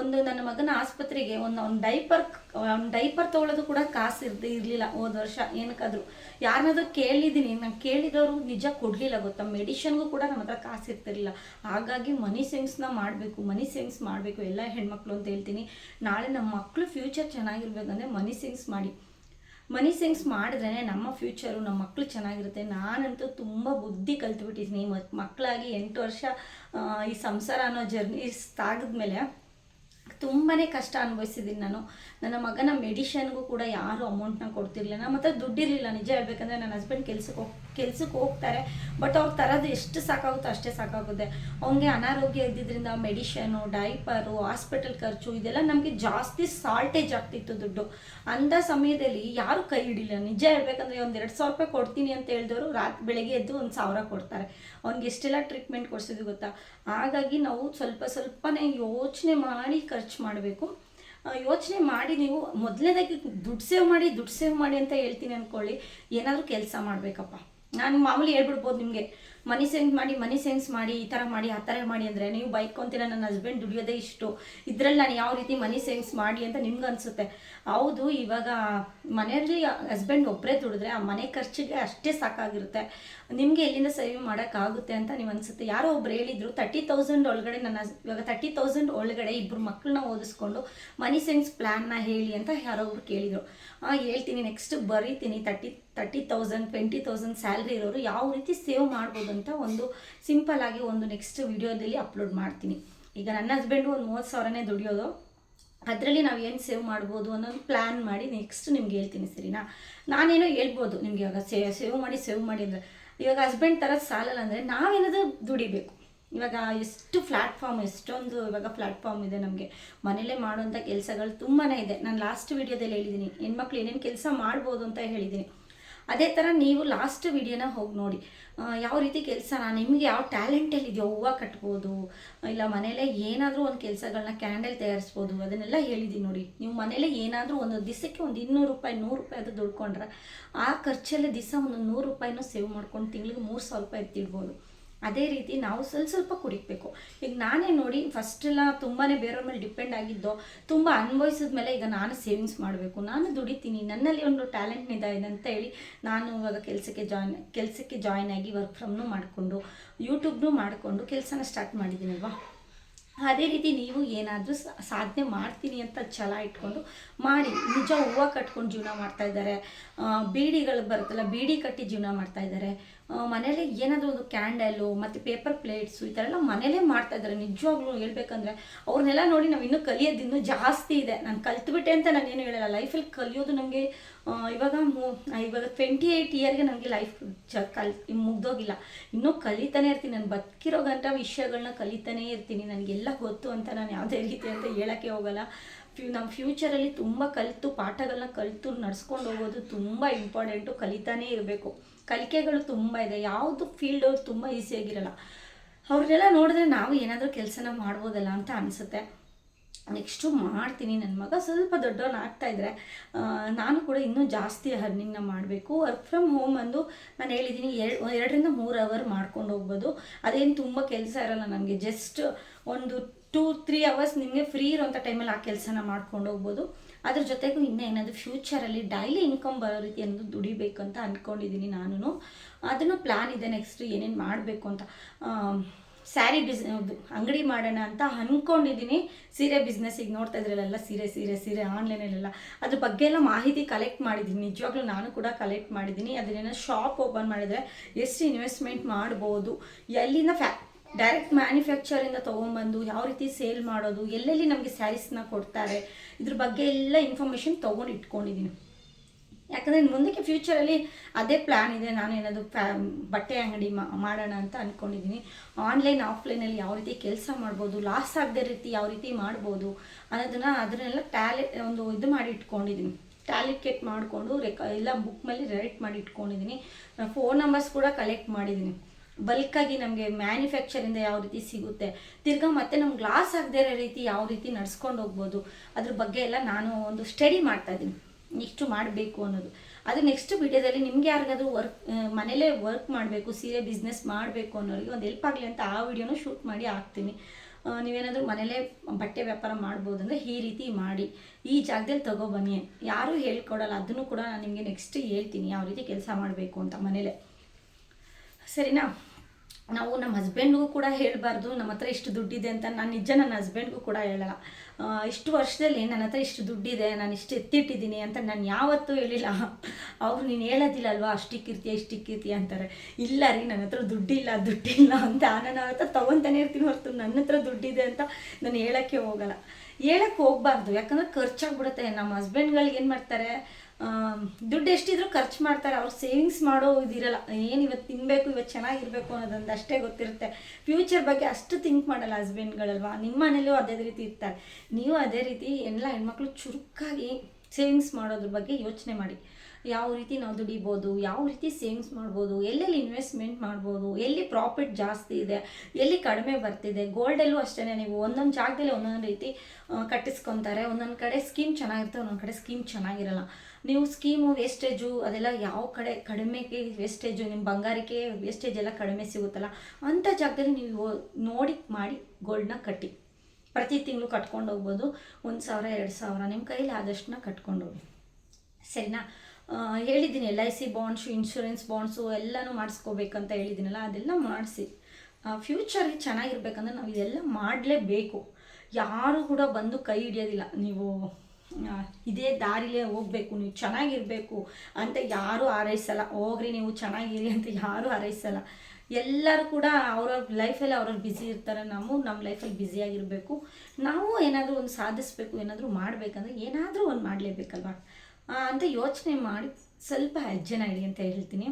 ಒಂದು ನನ್ನ ಮಗನ ಆಸ್ಪತ್ರೆಗೆ ಒಂದು ಅವ್ನ ಡೈಪರ್ ಅವ್ನ ಡೈಪರ್ ತಗೊಳ್ಳೋದು ಕೂಡ ಕಾಸು ಇರ್ದು ಇರಲಿಲ್ಲ ಹೋದ ವರ್ಷ. ಏನಕ್ಕಾದರೂ. ಯಾರನ್ನಾದ್ರೂ ಕೇಳಿದ್ದೀನಿ ನಾನು ಕೇಳಿದವರು ನಿಜ ಕೊಡಲಿಲ್ಲ ಗೊತ್ತಾ? ಮೆಡಿಷನ್ಗೂ ಕೂಡ ನಮ್ಮ ಹತ್ರ ಕಾಸು ಇರ್ತಿರಲಿಲ್ಲ. ಹಾಗಾಗಿ ಮನಿ ಸೇವಿಂಗ್ಸ್ನ ಮಾಡಬೇಕು ಮನಿ ಸೇವಿಂಗ್ಸ್ ಮಾಡಬೇಕು, ಎಲ್ಲ ಹೆಣ್ಮಕ್ಳು ಅಂತ ಹೇಳ್ತೀನಿ. ನಾಳೆ ನಮ್ಮ ಮಕ್ಕಳು ಫ್ಯೂಚರ್ ಚೆನ್ನಾಗಿರ್ಬೇಕಂದ್ರೆ ಮನಿ ಸೇವಿಂಗ್ಸ್ ಮಾಡಿ. ಮನಿ ಸೇವಿಂಗ್ಸ್ ಮಾಡಿದ್ರೆ ನಮ್ಮ ಫ್ಯೂಚರು ನಮ್ಮ ಮಕ್ಕಳು ಚೆನ್ನಾಗಿರುತ್ತೆ. ನಾನಂತೂ ತುಂಬ ಬುದ್ಧಿ ಕಲ್ತ್ಬಿಟ್ಟಿದ್ದೀನಿ ಮಕ್ಕಳಾಗಿ ಎಂಟು ವರ್ಷ ಈ ಸಂಸಾರ ಅನ್ನೋ ಜರ್ನಿ ಸಾಗಿದ್ಮೇಲೆ ತುಂಬಾ ಕಷ್ಟ ಅನುಭವಿಸಿದ್ದೀನಿ ನಾನು. ನನ್ನ ಮಗನ ಮೆಡಿಷನ್ಗೂ ಕೂಡ ಯಾರು ಅಮೌಂಟ್ನ ಕೊಡ್ತಿರ್ಲಿಲ್ಲ. ನಮ್ಮ ಹತ್ರ ದುಡ್ಡಿರಲಿಲ್ಲ ನಿಜ ಹೇಳ್ಬೇಕಂದ್ರೆ ನನ್ನ ಹಸ್ಬೆಂಡ್ ಕೆಲಸಕ್ಕೆ ಹೋಗಿ ಕೆಲ್ಸಕ್ಕೆ ಹೋಗ್ತಾರೆ ಬಟ್ ಅವ್ರು ತರೋದು ಎಷ್ಟು ಸಾಕಾಗುತ್ತೋ ಅಷ್ಟೇ ಸಾಕಾಗುತ್ತೆ. ಅವ್ನಿಗೆ ಅನಾರೋಗ್ಯ ಇದ್ದಿದ್ದರಿಂದ ಮೆಡಿಷನು ಡೈಪರು, ಹಾಸ್ಪಿಟಲ್ ಖರ್ಚು, ಇದೆಲ್ಲ ನಮಗೆ ಜಾಸ್ತಿ ಸಾಲ್ಟೇಜ್ ಆಗ್ತಿತ್ತು ದುಡ್ಡು. ಅಂಥ ಸಮಯದಲ್ಲಿ ಯಾರು ಕೈ ಹಿಡಿಲ್ಲ. ನಿಜ ಹೇಳ್ಬೇಕಂದ್ರೆ ಒಂದು ಎರಡು ಸಾವಿರ ರೂಪಾಯಿ ಕೊಡ್ತೀನಿ ಅಂತ ಹೇಳಿದವರು ರಾತ್ರಿ ಬೆಳಗ್ಗೆ ಎದ್ದು ಒಂದು ಸಾವಿರ ಕೊಡ್ತಾರೆ. ಅವ್ನಿಗೆ ಎಷ್ಟೆಲ್ಲ ಟ್ರೀಟ್ಮೆಂಟ್ ಕೊಡಿಸಿದ್ವಿ ಗೊತ್ತಾ? ಹಾಗಾಗಿ ನಾವು ಸ್ವಲ್ಪ ಸ್ವಲ್ಪನೇ ಯೋಚನೆ ಮಾಡಿ ಖರ್ಚು ಮಾಡಬೇಕು. ಯೋಚನೆ ಮಾಡಿ ನೀವು ಮೊದಲನೇದಾಗಿ ದುಡ್ಡು ಸೇವ್ ಮಾಡಿ, ದುಡ್ಡು ಸೇವ್ ಮಾಡಿ ಅಂತ ಹೇಳ್ತೀನಿ ಅಂದ್ಕೊಳ್ಳಿ ಏನಾದರೂ ಕೆಲಸ ಮಾಡಬೇಕಪ್ಪ. ನಾನು ಮಾಮೂಲಿ ಹೇಳ್ಬಿಡ್ಬೋದು ನಿಮಗೆ. ಮನಿ ಸೆನ್ಸ್ ಮಾಡಿ ಮನಿ ಸೆನ್ಸ್ ಮಾಡಿ, ಈ ಥರ ಮಾಡಿ, ಆ ಥರ ಮಾಡಿ ಅಂದರೆ ನೀವು ಬೈಕೊಂತೀರ ನನ್ನ ಹಸ್ಬೆಂಡ್ ದುಡಿಯೋದೇ ಇಷ್ಟು. ಇದರಲ್ಲಿ ನಾನು ಯಾವ ರೀತಿ ಮನಿ ಸೆನ್ಸ್ ಮಾಡಿ ಅಂತ ನಿಮ್ಗೆ ಅನಿಸುತ್ತೆ. ಹೌದು, ಇವಾಗ ಮನೆಯಲ್ಲಿ ಹಸ್ಬೆಂಡ್ ಒಬ್ಬರೇ ದುಡಿದ್ರೆ ಆ ಮನೆ ಖರ್ಚಿಗೆ ಅಷ್ಟೇ ಸಾಕಾಗಿರುತ್ತೆ. ನಿಮಗೆ ಎಲ್ಲಿಂದ ಸೇವ್ ಮಾಡೋಕ್ಕಾಗುತ್ತೆ ಅಂತ ನೀವು ಅನಿಸುತ್ತೆ. ಯಾರೋ ಒಬ್ರು ಹೇಳಿದ್ರು ತರ್ಟಿ ತೌಸಂಡ್ ಒಳಗಡೆ ನನ್ನ ಇವಾಗ ತರ್ಟಿ ತೌಸಂಡ್ ಒಳಗಡೆ ಇಬ್ಬರು ಮಕ್ಕಳನ್ನ ಓದಿಸ್ಕೊಂಡು ಮನಿ ಸೆನ್ಸ್ ಪ್ಲ್ಯಾನ್ನ ಹೇಳಿ ಅಂತ ಯಾರೋ ಒಬ್ರು ಕೇಳಿದರು. ಹೇಳ್ತೀನಿ ನೆಕ್ಸ್ಟ್ ಬರೀತೀನಿ thirty thirty thousand twenty thousand salary ಇರೋರು ಯಾವ ರೀತಿ ಸೇವ್ ಮಾಡ್ಬೋದು ಅಂತ ಒಂದು ಸಿಂಪಲ್ ಆಗಿ ಒಂದು ನೆಕ್ಸ್ಟ್ ವಿಡಿಯೋದಲ್ಲಿ ಅಪ್ಲೋಡ್ ಮಾಡ್ತೀನಿ. ಈಗ ನನ್ನ ಹಸ್ಬೆಂಡು ಒಂದು ಮೂವತ್ತು ಸಾವಿರನೇ ದುಡಿಯೋದು. ಅದರಲ್ಲಿ ನಾವು ಏನು ಸೇವ್ ಮಾಡ್ಬೋದು ಅನ್ನೋದು ಪ್ಲ್ಯಾನ್ ಮಾಡಿ ನೆಕ್ಸ್ಟ್ ನಿಮ್ಗೆ ಹೇಳ್ತೀನಿ ಸರಿನಾ? ನಾನೇನೋ ಹೇಳ್ಬೋದು ನಿಮ್ಗೆ ಇವಾಗ ಸೇ, ಸೇವ್ ಮಾಡಿ ಸೇವ್ ಮಾಡಿ ಅಂದರೆ. ಇವಾಗ ಹಸ್ಬೆಂಡ್ ಥರ ಸಾಲಲ್ಲ ಅಂದರೆ ನಾವೇನಾದರೂ ದುಡಿಬೇಕು. ಇವಾಗ ಎಷ್ಟು ಪ್ಲ್ಯಾಟ್ಫಾರ್ಮ್ ಎಷ್ಟೊಂದು ಇವಾಗ ಪ್ಲ್ಯಾಟ್ಫಾರ್ಮ್ ಇದೆ ನಮಗೆ. ಮನೇಲೇ ಮಾಡುವಂಥ ಕೆಲಸಗಳು ತುಂಬಾ ಇದೆ. ನಾನು ಲಾಸ್ಟ್ ವಿಡಿಯೋದಲ್ಲಿ ಹೇಳಿದ್ದೀನಿ ಹೆಣ್ಮಕ್ಳು ಏನೇನು ಕೆಲಸ ಮಾಡ್ಬೋದು ಅಂತ ಹೇಳಿದ್ದೀನಿ ಅದೇ ಥರ ನೀವು ಲಾಸ್ಟ್ ವಿಡಿಯೋನ ಹೋಗಿ ನೋಡಿ. ಯಾವ ರೀತಿ ಕೆಲಸ ನಿಮಗೆ ಯಾವ ಟ್ಯಾಲೆಂಟಲ್ಲಿ ಇದೆಯೋ, ಹೂವು ಕಟ್ಬೋದು, ಇಲ್ಲ ಮನೇಲೆ ಏನಾದರೂ ಒಂದು ಕೆಲಸಗಳನ್ನ ಕ್ಯಾಂಡಲ್ ತಯಾರಿಸ್ಬೋದು, ಅದನ್ನೆಲ್ಲ ಹೇಳಿದ್ದೀನಿ ನೋಡಿ. ನೀವು ಮನೇಲೆ ಏನಾದರೂ ಒಂದು ದಿವಸಕ್ಕೆ ಒಂದು ಇನ್ನೂರು ರೂಪಾಯಿ, ನೂರು ರೂಪಾಯಿ ಅದು ದುಡ್ಕೊಂಡ್ರೆ, ಆ ಖರ್ಚಲ್ಲೇ ದಿವಸ ಒಂದು ನೂರು ರೂಪಾಯಿನೂ ಸೇವ್ ಮಾಡ್ಕೊಂಡು ತಿಂಗಳಿಗೆ ಮೂರು ಸಾವಿರ ರೂಪಾಯಿ ಎತ್ತಿಡ್ಬೋದು. ಅದೇ ರೀತಿ ನಾವು ಸ್ವಲ್ಪ ಸ್ವಲ್ಪ ಕುಡಿಬೇಕು. ಈಗ ನಾನೇ ನೋಡಿ ಫಸ್ಟ್ ಎಲ್ಲ ತುಂಬಾ ಬೇರೆಯವ್ರ ಮೇಲೆ ಡಿಪೆಂಡ್ ಆಗಿದ್ದೋ, ತುಂಬ ಅನುಭವಿಸಿದ ಮೇಲೆ ಈಗ ನಾನು ಸೇವಿಂಗ್ಸ್ ಮಾಡಬೇಕು. ನಾನು ದುಡಿತೀನಿ. ನನ್ನಲ್ಲಿ ಒಂದು ಟ್ಯಾಲೆಂಟ್ ಇದೆ ಅಂತ ಹೇಳಿ ನಾನು ಇವಾಗ ಕೆಲಸಕ್ಕೆ ಜಾಯ್ನ್ ಕೆಲಸಕ್ಕೆ ಜಾಯ್ನ್ ಆಗಿ ವರ್ಕ್ ಫ್ರಮ್ನು ಮಾಡಿಕೊಂಡು ಯೂಟ್ಯೂಬ್ನು ಮಾಡಿಕೊಂಡು ಕೆಲಸನ ಸ್ಟಾರ್ಟ್ ಮಾಡಿದ್ದೀನಲ್ವಾ? ಅದೇ ರೀತಿ ನೀವು ಏನಾದರೂ ಸಾಧನೆ ಮಾಡ್ತೀನಿ ಅಂತ ಛಲ ಇಟ್ಕೊಂಡು ಮಾಡಿ, ನಿಜ ಹೂವು ಕಟ್ಕೊಂಡು ಜೀವನ ಮಾಡ್ತಾ ಇದ್ದಾರೆ. ಬೀಡಿಗಳು ಬರುತ್ತಲ್ಲ, ಬೀಡಿ ಕಟ್ಟಿ ಜೀವನ ಮಾಡ್ತಾ ಇದ್ದಾರೆ. ಮನೇಲಿ ಏನಾದರೂ ಒಂದು ಕ್ಯಾಂಡಲು ಮತ್ತು ಪೇಪರ್ ಪ್ಲೇಟ್ಸು ಈ ಥರ ಎಲ್ಲ ಮನೇಲೇ ಮಾಡ್ತಾ ಇದ್ದಾರೆ. ನಿಜವಾಗ್ಲೂ ಹೇಳ್ಬೇಕಂದ್ರೆ ಅವ್ರನ್ನೆಲ್ಲ ನೋಡಿ ನಾವು ಇನ್ನೂ ಕಲಿಯೋದು ಇನ್ನೂ ಜಾಸ್ತಿ ಇದೆ. ನಾನು ಕಲ್ತ್ಬಿಟ್ಟೆ ಅಂತ ನಾನು ಏನು ಹೇಳಲ್ಲ. ಲೈಫಲ್ಲಿ ಕಲಿಯೋದು ನಮಗೆ ಇವಾಗ ಮೂ ಇವಾಗ ಟ್ವೆಂಟಿ ಏಯ್ಟ್ ಇಯರ್ಗೆ ನನಗೆ ಲೈಫ್ ಜ, ಕಲ್ ಮುಗ್ದೋಗಿಲ್ಲ. ಇನ್ನೂ ಕಲಿತಾನೆ ಇರ್ತೀನಿ. ನಾನು ಬದುಕಿರೋ ಗಂಟ ವಿಷಯಗಳನ್ನ ಕಲಿತಾನೇ ಇರ್ತೀನಿ. ನನಗೆಲ್ಲ ಗೊತ್ತು ಅಂತ ನಾನು ಯಾವುದೇ ರೀತಿ ಅಂತ ಹೇಳೋಕ್ಕೆ ಹೋಗಲ್ಲ. ಫ್ಯೂ ನಮ್ಮ ಫ್ಯೂಚರಲ್ಲಿ ತುಂಬ ಕಲಿತು ಪಾಠಗಳನ್ನ ಕಲಿತು ನಡ್ಸ್ಕೊಂಡು ಹೋಗೋದು ತುಂಬ ಇಂಪಾರ್ಟೆಂಟು ಕಲಿತಾನೇ ಇರಬೇಕು. ಕಲಿಕೆಗಳು ತುಂಬ ಇದೆ. ಯಾವುದು ಫೀಲ್ಡು ತುಂಬ ಈಸಿಯಾಗಿರಲ್ಲ ಅವ್ರನ್ನೆಲ್ಲ ನೋಡಿದ್ರೆ ನಾವು ಏನಾದರೂ ಕೆಲಸನ ಮಾಡ್ಬೋದಲ್ಲ ಅಂತ ಅನಿಸುತ್ತೆ. ನೆಕ್ಸ್ಟು ಮಾಡ್ತೀನಿ. ನನ್ನ ಮಗ ಸ್ವಲ್ಪ ದೊಡ್ಡವನಾಗ್ತಾ ಆಗ್ತಾಯಿದ್ರೆ ನಾನು ಕೂಡ ಇನ್ನೂ ಜಾಸ್ತಿ ಅರ್ನಿಂಗ್ನ ಮಾಡಬೇಕು. ವರ್ಕ್ ಫ್ರಮ್ ಹೋಮ್ ಅಂದು ನಾನು ಹೇಳಿದ್ದೀನಿ ಎರಡು ಎರಡರಿಂದ ಮೂರು ಅವರ್ ಮಾಡ್ಕೊಂಡು ಹೋಗ್ಬೋದು. ಅದೇನು ತುಂಬ ಕೆಲಸ ಇರಲ್ಲ ನನಗೆ. ಜಸ್ಟ್ ಒಂದು ಟೂ, ತ್ರೀ ಅವರ್ಸ್ ನಿಮಗೆ ಫ್ರೀ ಇರೋಂಥ ಟೈಮಲ್ಲಿ ಆ ಕೆಲಸನ ಮಾಡ್ಕೊಂಡು ಹೋಗ್ಬೋದು. ಅದ್ರ ಜೊತೆಗೂ ಇನ್ನೂ ಏನಾದರೂ ಫ್ಯೂಚರಲ್ಲಿ ಡೈಲಿ ಇನ್ಕಮ್ ಬರೋ ರೀತಿ ಏನಾದರೂ ದುಡಿಬೇಕು ಅಂತ ಅಂದ್ಕೊಂಡಿದ್ದೀನಿ ನಾನು ಅದನ್ನು ಪ್ಲ್ಯಾನ್ ಇದೆ ನೆಕ್ಸ್ಟ್ ಏನೇನು ಮಾಡಬೇಕು ಅಂತ. ಸ್ಯಾರಿ ಬಿಸ್ ಅಂಗಡಿ ಮಾಡೋಣ ಅಂತ ಅಂದ್ಕೊಂಡಿದ್ದೀನಿ ಸೀರೆ ಬಿಸ್ನೆಸ್ಸಿಗೆ ನೋಡ್ತಾ ಇದ್ರಲ್ಲೆಲ್ಲ ಸೀರೆ ಸೀರೆ ಸೀರೆ ಆನ್ಲೈನಲ್ಲೆಲ್ಲ ಅದ್ರ ಬಗ್ಗೆ ಎಲ್ಲ ಮಾಹಿತಿ ಕಲೆಕ್ಟ್ ಮಾಡಿದ್ದೀನಿ ನಿಜವಾಗ್ಲೂ ನಾನು ಕೂಡ ಕಲೆಕ್ಟ್ ಮಾಡಿದ್ದೀನಿ ಅದನ್ನೇನೋ ಶಾಪ್ ಓಪನ್ ಮಾಡಿದರೆ ಎಷ್ಟು ಇನ್ವೆಸ್ಟ್ಮೆಂಟ್ ಮಾಡ್ಬೋದು. ಎಲ್ಲಿಂದ ಫ್ಯಾ ಡೈರೆಕ್ಟ್ ಮ್ಯಾನುಫ್ಯಾಕ್ಚರಿಂದ ತೊಗೊಂಬಂದು ಯಾವ ರೀತಿ ಸೇಲ್ ಮಾಡೋದು, ಎಲ್ಲೆಲ್ಲಿ ನಮಗೆ ಸ್ಯಾರೀಸ್ನ ಕೊಡ್ತಾರೆ, ಇದ್ರ ಬಗ್ಗೆ ಎಲ್ಲ ಇನ್ಫಾರ್ಮೇಷನ್ ತೊಗೊಂಡು ಇಟ್ಕೊಂಡಿದ್ದೀನಿ ಯಾಕಂದರೆ ಮುಂದಕ್ಕೆ ಫ್ಯೂಚರಲ್ಲಿ ಅದೇ ಪ್ಲ್ಯಾನ್ ಇದೆ, ನಾನು ಏನಾದರೂ ಫ್ಯಾ ಬಟ್ಟೆ ಅಂಗಡಿ ಮಾಡೋಣ ಅಂತ ಅಂದ್ಕೊಂಡಿದ್ದೀನಿ ಆನ್ಲೈನ್ ಆಫ್ಲೈನಲ್ಲಿ ಯಾವ ರೀತಿ ಕೆಲಸ ಮಾಡ್ಬೋದು ಲಾಸ್ ಆಗದೆ ರೀತಿ ಯಾವ ರೀತಿ ಮಾಡ್ಬೋದು ಅನ್ನೋದನ್ನು ಅದನ್ನೆಲ್ಲ ಟ್ಯಾಲೆ ಒಂದು ಇದು ಮಾಡಿ ಇಟ್ಕೊಂಡಿದ್ದೀನಿ ಟ್ಯಾಲಿಕೇಟ್ ಮಾಡಿಕೊಂಡು, ರೆಕ, ಎಲ್ಲ ಬುಕ್ ಮೇಲೆ ರೈಟ್ ಮಾಡಿ ಇಟ್ಕೊಂಡಿದ್ದೀನಿ ಫೋನ್ ನಂಬರ್ಸ್ ಕೂಡ ಕಲೆಕ್ಟ್ ಮಾಡಿದ್ದೀನಿ ಬಲ್ಕಾಗಿ ನಮಗೆ ಮ್ಯಾನುಫ್ಯಾಕ್ಚರಿಂದ ಯಾವ ರೀತಿ ಸಿಗುತ್ತೆ? ತಿರ್ಗಾ ಮತ್ತೆ ನಮ್ಗೆ ಗ್ಲಾಸ್ ಆಗದೇ ಇರೋ ರೀತಿ ಯಾವ ರೀತಿ ನಡ್ಸ್ಕೊಂಡು ಹೋಗ್ಬೋದು? ಅದ್ರ ಬಗ್ಗೆ ಎಲ್ಲ ನಾನು ಒಂದು ಸ್ಟಡಿ ಮಾಡ್ತಾ ಇದ್ದೀನಿ. ಇಷ್ಟು ಮಾಡಬೇಕು ಅನ್ನೋದು. ಅದು ನೆಕ್ಸ್ಟ್ ವಿಡಿಯೋದಲ್ಲಿ ನಿಮ್ಗೆ ಯಾರಿಗಾದ್ರೂ ವರ್ಕ್ ಮನೇಲೇ ವರ್ಕ್ ಮಾಡಬೇಕು, ಸೀರೆ ಬಿಸ್ನೆಸ್ ಮಾಡಬೇಕು ಅನ್ನೋರಿಗೆ ಒಂದು ಹೆಲ್ಪ್ ಆಗಲಿ ಅಂತ ಆ ವಿಡಿಯೋನ ಶೂಟ್ ಮಾಡಿ ಹಾಕ್ತೀನಿ. ನೀವೇನಾದರೂ ಮನೇಲೇ ಬಟ್ಟೆ ವ್ಯಾಪಾರ ಮಾಡ್ಬೋದು ಅಂದರೆ ಈ ರೀತಿ ಮಾಡಿ. ಈ ಜಾಗದಲ್ಲಿ ತಗೊಬನ್ನಿ ಯಾರೂ ಹೇಳ್ಕೊಡಲ್ಲ. ಅದನ್ನು ಕೂಡ ನಾನು ನಿಮಗೆ ನೆಕ್ಸ್ಟ್ ಹೇಳ್ತೀನಿ. ಯಾವ ರೀತಿ ಕೆಲಸ ಮಾಡಬೇಕು ಅಂತ ಮನೇಲೇ. ಸರಿನಾ ನಾವು ನಮ್ಮ ಹಸ್ಬೆಂಡ್ಗೂ ಕೂಡ ಹೇಳಬಾರ್ದು, ನಮ್ಮ ಹತ್ರ ಇಷ್ಟು ದುಡ್ಡಿದೆ ಅಂತ. ನಾನು ನಿಜ ನನ್ನ ಹಸ್ಬೆಂಡ್ಗೂ ಕೂಡ ಹೇಳಲ್ಲ. ಇಷ್ಟು ವರ್ಷದಲ್ಲಿ ನನ್ನ ಹತ್ರ ಇಷ್ಟು ದುಡ್ಡಿದೆ, ನಾನು ಇಷ್ಟು ಎತ್ತಿಟ್ಟಿದ್ದೀನಿ ಅಂತ ನಾನು ಯಾವತ್ತೂ ಹೇಳಿಲ್ಲ. ಅವ್ರು ನೀನು ಹೇಳೋದಿಲ್ಲ ಅಲ್ವಾ ಅಷ್ಟಿಕ್ಕಿರ್ತೀಯ ಇಷ್ಟಿಕ್ಕಿರ್ತೀಯ ಅಂತಾರೆ. ಇಲ್ಲ ರೀ, ನನ್ನ ಹತ್ರ ದುಡ್ಡಿಲ್ಲ ದುಡ್ಡಿಲ್ಲ ಅಂತ. ನಾನು ಹತ್ರ ತೊಗೊತಾನೆ ಇರ್ತೀನಿ ಹೊರತು, ನನ್ನ ಹತ್ರ ದುಡ್ಡಿದೆ ಅಂತ ನಾನು ಹೇಳೋಕ್ಕೆ ಹೋಗಲ್ಲ. ಹೇಳಕ್ಕೆ ಹೋಗ್ಬಾರ್ದು, ಯಾಕಂದ್ರೆ ಖರ್ಚಾಗ್ಬಿಡುತ್ತೆ. ನಮ್ಮ ಹಸ್ಬೆಂಡ್ಗಳಿಗೆ ಏನು ಮಾಡ್ತಾರೆ ದುಡ್ಡು ಎಷ್ಟಿದ್ರು ಖರ್ಚು ಮಾಡ್ತಾರೆ, ಅವ್ರು ಸೇವಿಂಗ್ಸ್ ಮಾಡೋ ಇದಿರಲ್ಲ. ಏನು ಇವತ್ತು ತಿನ್ನಬೇಕು ಇವತ್ತು ಚೆನ್ನಾಗಿರ್ಬೇಕು ಅನ್ನೋದೊಂದು ಅಷ್ಟೇ ಗೊತ್ತಿರುತ್ತೆ. ಫ್ಯೂಚರ್ ಬಗ್ಗೆ ಅಷ್ಟು ಥಿಂಕ್ ಮಾಡಲ್ಲ ಹಸ್ಬೆಂಡ್ಗಳಲ್ವಾ ನಿಮ್ಮ ಮನೇಲೂ ಅದೇ ರೀತಿ ಇರ್ತಾರೆ. ನೀವು ಅದೇ ರೀತಿ ಎಲ್ಲ ಹೆಣ್ಮಕ್ಳು ಚುರುಕಾಗಿ ಸೇವಿಂಗ್ಸ್ ಮಾಡೋದ್ರ ಬಗ್ಗೆ ಯೋಚನೆ ಮಾಡಿ. ಯಾವ ರೀತಿ ನಾವು ದುಡಿಬೋದು, ಯಾವ ರೀತಿ ಸೇವಿಂಗ್ಸ್ ಮಾಡ್ಬೋದು, ಎಲ್ಲೆಲ್ಲಿ ಇನ್ವೆಸ್ಟ್ಮೆಂಟ್ ಮಾಡ್ಬೋದು, ಎಲ್ಲಿ ಪ್ರಾಫಿಟ್ ಜಾಸ್ತಿ ಇದೆ, ಎಲ್ಲಿ ಕಡಿಮೆ ಬರ್ತಿದೆ ಗೋಲ್ಡಲ್ಲೂ ಅಷ್ಟೇ ನೀವು ಒಂದೊಂದು ಜಾಗದಲ್ಲಿ ಒಂದೊಂದು ರೀತಿ ಕಟ್ಟಿಸ್ಕೊತಾರೆ. ಒಂದೊಂದು ಕಡೆ ಸ್ಕೀಮ್ ಚೆನ್ನಾಗಿರುತ್ತೆ, ಒಂದೊಂದು ಕಡೆ ಸ್ಕೀಮ್ ಚೆನ್ನಾಗಿರಲ್ಲ. ನೀವು ಸ್ಕೀಮು ವೇಸ್ಟೇಜು ಅದೆಲ್ಲ ಯಾವ ಕಡೆ ಕಡಿಮೆಗೆ ವೇಸ್ಟೇಜು ನಿಮ್ಮ ಬಂಗಾರಕ್ಕೆ ವೇಸ್ಟೇಜ್ ಎಲ್ಲ ಕಡಿಮೆ ಸಿಗುತ್ತಲ್ಲ ಅಂಥ ಜಾಗದಲ್ಲಿ ನೀವು ನೋಡಿ ಮಾಡಿ ಗೋಲ್ಡ್ನ ಕಟ್ಟಿ. ಪ್ರತಿ ತಿಂಗಳು ಕಟ್ಕೊಂಡು ಹೋಗ್ಬೋದು, ಒಂದು ಸಾವಿರ, ಎರಡು ಸಾವಿರ ನಿಮ್ಮ ಕೈಯಲ್ಲಿ ಆದಷ್ಟನ್ನ ಕಟ್ಕೊಂಡು ಹೋಗಿ ಸರಿನಾ? ಹೇಳಿದ್ದೀನಿ L I C bonds insurance bonds ಎಲ್ಲನೂ ಮಾಡಿಸ್ಕೋಬೇಕಂತ ಹೇಳಿದ್ದೀನಲ್ಲ, ಅದೆಲ್ಲ ಮಾಡಿಸಿ. ಫ್ಯೂಚರ್ಗೆ ಚೆನ್ನಾಗಿರ್ಬೇಕಂದ್ರೆ ನಾವು ಇದೆಲ್ಲ ಮಾಡಲೇಬೇಕು. ಯಾರು ಕೂಡ ಬಂದು ಕೈ ಹಿಡಿಯೋದಿಲ್ಲ. ನೀವು ಇದೇ ದಾರಿಲೇ ಹೋಗಬೇಕು, ನೀವು ಚೆನ್ನಾಗಿರಬೇಕು ಅಂತ ಯಾರೂ ಹಾರೈಸಲ್ಲ. ಹೋಗ್ರಿ, ನೀವು ಚೆನ್ನಾಗಿರಿ ಅಂತ ಯಾರೂ ಹಾರೈಸಲ್ಲ. ಎಲ್ಲರೂ ಕೂಡ ಅವ್ರವ್ರ ಲೈಫಲ್ಲಿ ಅವ್ರವ್ರು ಬ್ಯುಸಿ ಇರ್ತಾರೆ. ನಾವು ನಮ್ಮ ಲೈಫಲ್ಲಿ ಬ್ಯುಸಿಯಾಗಿರಬೇಕು ನಾವು ಏನಾದರೂ ಒಂದು ಸಾಧಿಸ್ಬೇಕು, ಏನಾದರೂ ಮಾಡಬೇಕಂದ್ರೆ ಏನಾದರೂ ಒಂದು ಮಾಡಲೇಬೇಕಲ್ವಾ? ಅಂತ ಯೋಚನೆ ಮಾಡಿ ಸ್ವಲ್ಪ ಹೆಜ್ಜೆನ ಇಡಿ ಅಂತ ಹೇಳ್ತೀನಿ.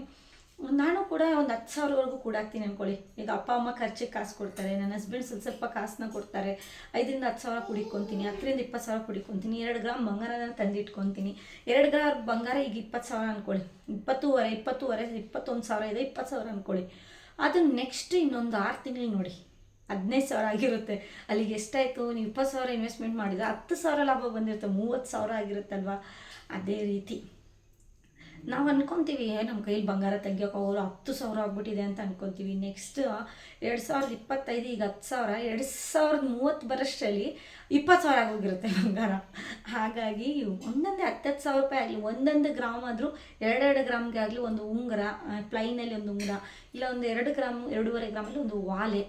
ನಾನು ಕೂಡ ಒಂದು ಹತ್ತು ಸಾವಿರವರೆಗೂ ಕೂಡ ಹಾಕ್ತೀನಿ ಅಂದ್ಕೊಳ್ಳಿ ಈಗ ಅಪ್ಪ, ಅಮ್ಮ ಖರ್ಚಿಗೆ ಕಾಸು ಕೊಡ್ತಾರೆ ನನ್ನ ಹಸ್ಬೆಂಡ್ ಸ್ವಲ್ಪ ಸ್ವಲ್ಪ ಕಾಸನ್ನ ಕೊಡ್ತಾರೆ. ಐದರಿಂದ ಹತ್ತು ಸಾವಿರ ಕುಡಿಕೊತೀನಿ, ಹತ್ತರಿಂದ ಇಪ್ಪತ್ತು ಸಾವಿರ ಕುಡಿಕೊತೀನಿ, ಎರಡು ಗ್ರಾಮ್ ಬಂಗಾರನ ತಂದಿಟ್ಕೊತೀನಿ. ಎರಡು ಗ್ರಾಮ್ ಬಂಗಾರ ಈಗ ಇಪ್ಪತ್ತು ಸಾವಿರ ಅಂದ್ಕೊಳ್ಳಿ ಇಪ್ಪತ್ತೂವರೆ ಇಪ್ಪತ್ತೂವರೆ, ಇಪ್ಪತ್ತೊಂದು ಸಾವಿರ ಇದೆ, ಇಪ್ಪತ್ತು ಸಾವಿರ ಅಂದ್ಕೊಳ್ಳಿ ಅದು ನೆಕ್ಸ್ಟ್ ಇನ್ನೊಂದು ಆರು ತಿಂಗಳು ನೋಡಿ. ಹದಿನೈದು ಸಾವಿರ ಆಗಿರುತ್ತೆ. ಅಲ್ಲಿಗೆ ಎಷ್ಟಾಯಿತು? ನೀವು ಇಪ್ಪತ್ತು ಸಾವಿರ ಇನ್ವೆಸ್ಟ್ಮೆಂಟ್ ಮಾಡಿದ್ರೆ ಹತ್ತು ಸಾವಿರ ಲಾಭ ಬಂದಿರುತ್ತೆ. ಮೂವತ್ತು ಸಾವಿರ ಆಗಿರುತ್ತಲ್ವ? ಅದೇ ರೀತಿ ನಾವು ಅನ್ಕೊತೀವಿ ನಮ್ಮ ಕೈಲಿ ಬಂಗಾರ ತೆಗಿಯೋಕೆ ಹೋಗೋರು ಹತ್ತು ಸಾವಿರ ಆಗ್ಬಿಟ್ಟಿದೆ ಅಂತ ಅನ್ಕೊತೀವಿ. ನೆಕ್ಸ್ಟ್ ಎರಡು ಸಾವಿರದ ಇಪ್ಪತ್ತೈದು, ಈಗ ಹತ್ತು ಸಾವಿರ, ಎರಡು ಸಾವಿರದ ಮೂವತ್ತು ಬರೋಷ್ಟರಲ್ಲಿ ಇಪ್ಪತ್ತು ಸಾವಿರ ಆಗೋಗಿರುತ್ತೆ ಬಂಗಾರ. ಹಾಗಾಗಿ ಒಂದೊಂದೇ ಹತ್ತತ್ತು ಸಾವಿರ ರೂಪಾಯಿ ಆಗಲಿ, ಒಂದೊಂದು ಗ್ರಾಮ್ ಆದರೂ, ಎರಡೆರಡು ಗ್ರಾಮ್ಗೆ ಆಗಲಿ ಒಂದು ಉಂಗುರ ಪ್ಲೈನಲ್ಲಿ ಒಂದು ಉಂಗುರ, ಇಲ್ಲ ಒಂದು ಎರಡು ಗ್ರಾಮ್, ಎರಡೂವರೆ ಗ್ರಾಮಲ್ಲಿ ಒಂದು ವಾಲೆ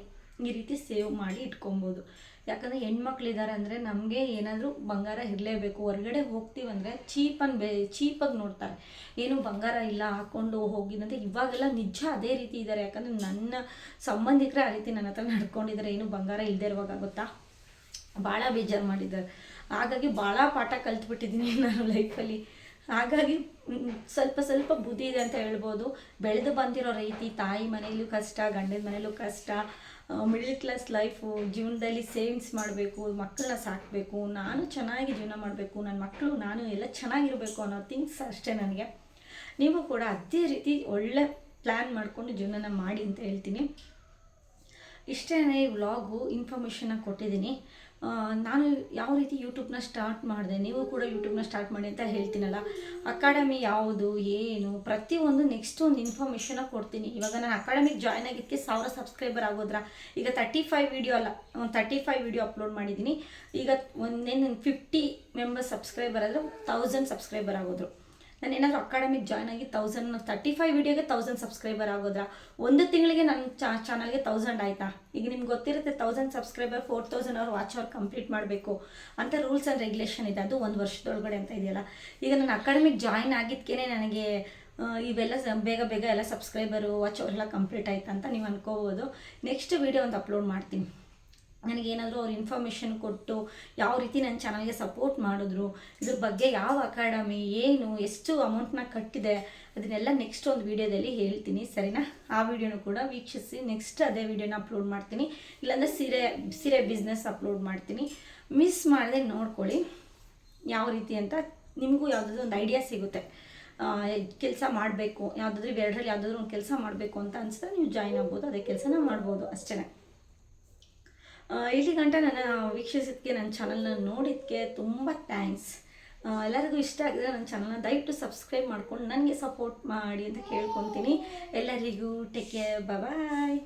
ಈ ರೀತಿ ಸೇವ್ ಮಾಡಿ ಇಟ್ಕೊಬೋದು. ಯಾಕಂದರೆ ಹೆಣ್ಮಕ್ಳಿದ್ದಾರೆ ಅಂದರೆ ನಮಗೆ ಏನಾದರೂ ಬಂಗಾರ ಇರಲೇಬೇಕು. ಹೊರಗಡೆ ಹೋಗ್ತೀವಂದರೆ ಚೀಪನ್ನು ಬೇ ಚೀಪಾಗಿ ನೋಡ್ತಾರೆ. ಏನು ಬಂಗಾರ ಇಲ್ಲ ಹಾಕ್ಕೊಂಡು ಹೋಗಿದಂತೆ ಇವಾಗೆಲ್ಲ ನಿಜ ಅದೇ ರೀತಿ ಇದ್ದಾರೆ ಯಾಕಂದರೆ ನನ್ನ ಸಂಬಂಧಿಕರೇ ಆ ರೀತಿ ನನ್ನ ಹತ್ರ ನಡ್ಕೊಂಡಿದ್ದಾರೆ ಏನು ಬಂಗಾರ ಇಲ್ಲದೆ ಇರುವಾಗ ಗೊತ್ತಾ? ಭಾಳ ಬೇಜಾರು ಮಾಡಿದ್ದಾರೆ. ಹಾಗಾಗಿ ಭಾಳ ಪಾಠ ಕಲ್ತ್ಬಿಟ್ಟಿದ್ದೀನಿ ನಾನು ಲೈಫಲ್ಲಿ. ಹಾಗಾಗಿ ಸ್ವಲ್ಪ ಸ್ವಲ್ಪ ಬುದ್ಧಿ ಇದೆ ಅಂತ ಹೇಳ್ಬೋದು. ಬೆಳೆದು ಬಂದಿರೋ ರೀತಿ ತಾಯಿ ಮನೆಯಲ್ಲೂ ಕಷ್ಟ, ಗಂಡನ ಮನೆಯಲ್ಲೂ ಕಷ್ಟ. ಮಿಡಲ್ ಕ್ಲಾಸ್ ಲೈಫು ಜೀವನದಲ್ಲಿ ಸೇವಿಂಗ್ಸ್ ಮಾಡಬೇಕು, ಮಕ್ಕಳನ್ನ ಸಾಕಬೇಕು, ನಾನು ಚೆನ್ನಾಗಿ ಜೀವನ ಮಾಡಬೇಕು ನನ್ನ ಮಕ್ಕಳು ನಾನು ಎಲ್ಲ ಚೆನ್ನಾಗಿರಬೇಕು ಅನ್ನೋ ಥಿಂಗ್ಸ್ ಅಷ್ಟೇ ನನಗೆ. ನೀವು ಕೂಡ ಅದೇ ರೀತಿ ಒಳ್ಳೆ ಪ್ಲ್ಯಾನ್ ಮಾಡಿಕೊಂಡು ಜೀವನನ ಮಾಡಿ ಅಂತ ಹೇಳ್ತೀನಿ. ಇಷ್ಟೇ ಈ ವ್ಲಾಗು ಇನ್ಫಾರ್ಮೇಷನ್ನ ಕೊಟ್ಟಿದ್ದೀನಿ. ನಾನು ಯಾವ ರೀತಿ ಯೂಟ್ಯೂಬ್ನ ಸ್ಟಾರ್ಟ್ ಮಾಡಿದೆ? ನೀವು ಕೂಡ ಯೂಟ್ಯೂಬ್ನ ಸ್ಟಾರ್ಟ್ ಮಾಡಿ ಅಂತ ಹೇಳ್ತೀನಲ್ಲ. ಅಕಾಡೆಮಿ ಯಾವುದು, ಏನು, ಪ್ರತಿಯೊಂದು ನೆಕ್ಸ್ಟ್ ಒಂದು ಇನ್ಫಾರ್ಮೇಷನ ಕೊಡ್ತೀನಿ. ಇವಾಗ ನಾನು ಅಕಾಡೆಮಿಗೆ ಜಾಯ್ನ್ ಆಗಿದ್ದಕ್ಕೆ ಸಾವಿರ ಸಬ್ಸ್ಕ್ರೈಬರ್ ಆಗೋದ್ರ? ಈಗ ತರ್ಟಿ ಫೈವ್ ವಿಡಿಯೋ ಅಲ್ಲ, ಒಂದು ತರ್ಟಿ ಫೈವ್ ವಿಡಿಯೋ ಅಪ್ಲೋಡ್ ಮಾಡಿದ್ದೀನಿ ಈಗ ಒಂದೇನು ಫಿಫ್ಟಿ ಮೆಂಬರ್ಸ್ ಸಬ್ಸ್ಕ್ರೈಬರ್ ಆದರೆ ತೌಸಂಡ್ ಸಬ್ಸ್ಕ್ರೈಬರ್ ಆಗೋದ್ರು. ನಾನು ಏನಾದರೂ ಅಕಾಡೆಮಿಗೆ ಜಾಯ್ನ್ ಆಗಿ ತೌಸಂಡ್ ತರ್ಟಿ ಫೈವ್ ವಿಡಿಯೋಗೆ ತೌಸಂಡ್ ಸಬ್ಸ್ಕ್ರೈಬರ್ ಆಗೋದ್ರ? ಒಂದು ತಿಂಗಳಿಗೆ ನನ್ನ ಚಾ ಚಾನಲ್ಗೆ ತೌಸಂಡ್ ಆಯಿತಾ? ಈಗ ನಿಮ್ಗೆ ಗೊತ್ತಿರುತ್ತೆ ತೌಸಂಡ್ ಸಬ್ಸ್ಕ್ರೈಬರ್ ಫೋರ್ ತೌಸಂಡ್ ಅವ್ರು ವಾಚ್ ಅವ್ರು ಕಂಪ್ಲೀಟ್ ಮಾಡಬೇಕು ಅಂತ ರೂಲ್ಸ್ ಆ್ಯಂಡ್ ರೆಗ್ಯುಲೇಷನ್ ಇದೆ. ಅದು ಒಂದು ವರ್ಷದೊಳಗಡೆ ಅಂತ ಇದೆಯಲ್ಲ. ಈಗ ನಾನು ಅಕಾಡೆಮಿಗೆ ಜಾಯ್ನ್ ಆಗಿದ್ದಕ್ಕೇ ನನಗೆ ಇವೆಲ್ಲ ಬೇಗ ಬೇಗ ಎಲ್ಲ ಸಬ್ಸ್ಕ್ರೈಬರು ವಾಚ್ ಅವರೆಲ್ಲ ಕಂಪ್ಲೀಟ್ ಆಯ್ತು ಅಂತ ನೀವು ಅನ್ಕೋಬೋದು. ನೆಕ್ಸ್ಟ್ ವೀಡಿಯೋ ಒಂದು ಅಪ್ಲೋಡ್ ಮಾಡ್ತೀನಿ. ನನಗೇನಾದರೂ ಅವ್ರು ಇನ್ಫಾರ್ಮೇಷನ್ ಕೊಟ್ಟು ಯಾವ ರೀತಿ ನನ್ನ ಚಾನಲ್ಗೆ ಸಪೋರ್ಟ್ ಮಾಡಿದ್ರು, ಇದ್ರ ಬಗ್ಗೆ ಯಾವ ಅಕಾಡೆಮಿ, ಏನು, ಎಷ್ಟು ಅಮೌಂಟ್ನ ಕಟ್ಟಿದೆ, ಅದನ್ನೆಲ್ಲ ನೆಕ್ಸ್ಟ್ ಒಂದು ವೀಡಿಯೋದಲ್ಲಿ ಹೇಳ್ತೀನಿ, ಸರಿನಾ? ಆ ವಿಡಿಯೋನು ಕೂಡ ವೀಕ್ಷಿಸಿ ನೆಕ್ಸ್ಟ್ ಅದೇ ವಿಡಿಯೋನ ಅಪ್ಲೋಡ್ ಮಾಡ್ತೀನಿ. ಇಲ್ಲಾಂದರೆ ಸೀರೆ ಸೀರೆ ಬಿಸ್ನೆಸ್ ಅಪ್ಲೋಡ್ ಮಾಡ್ತೀನಿ. ಮಿಸ್ ಮಾಡದೆ ನೋಡ್ಕೊಳ್ಳಿ, ಯಾವ ರೀತಿ ಅಂತ ನಿಮಗೂ ಯಾವುದಾದ್ರು ಒಂದು ಐಡಿಯಾ ಸಿಗುತ್ತೆ. ಕೆಲಸ ಮಾಡಬೇಕು, ಯಾವುದಾದ್ರೂ ಎರಡರಲ್ಲಿ ಯಾವುದಾದ್ರೂ ಒಂದು ಕೆಲಸ ಮಾಡಬೇಕು ಅಂತ ಅನಿಸಿದ್ರೆ ನೀವು ಜಾಯ್ನ್ ಆಗ್ಬೋದು, ಅದೇ ಕೆಲಸನ ಮಾಡ್ಬೋದು ಅಷ್ಟೇ ಇಲ್ಲಿ ಗಂಟ ನನ್ನ ವೀಕ್ಷಿಸಿದ್ದಕ್ಕೆ ನನ್ನ ಚಾನಲ್ನ ನೋಡಿದ್ದಕ್ಕೆ ತುಂಬ ಥ್ಯಾಂಕ್ಸ್ ಎಲ್ಲರಿಗೂ ಇಷ್ಟ ಆಗಿದ್ರೆ ನನ್ನ ಚಾನಲ್ನ ದಯವಿಟ್ಟು ಸಬ್ಸ್ಕ್ರೈಬ್ ಮಾಡ್ಕೊಂಡು ನನಗೆ ಸಪೋರ್ಟ್ ಮಾಡಿ ಅಂತ ಕೇಳ್ಕೊತೀನಿ. ಎಲ್ಲರಿಗೂ ಟೇಕ್ ಕೇರ್ ಬಾಯ್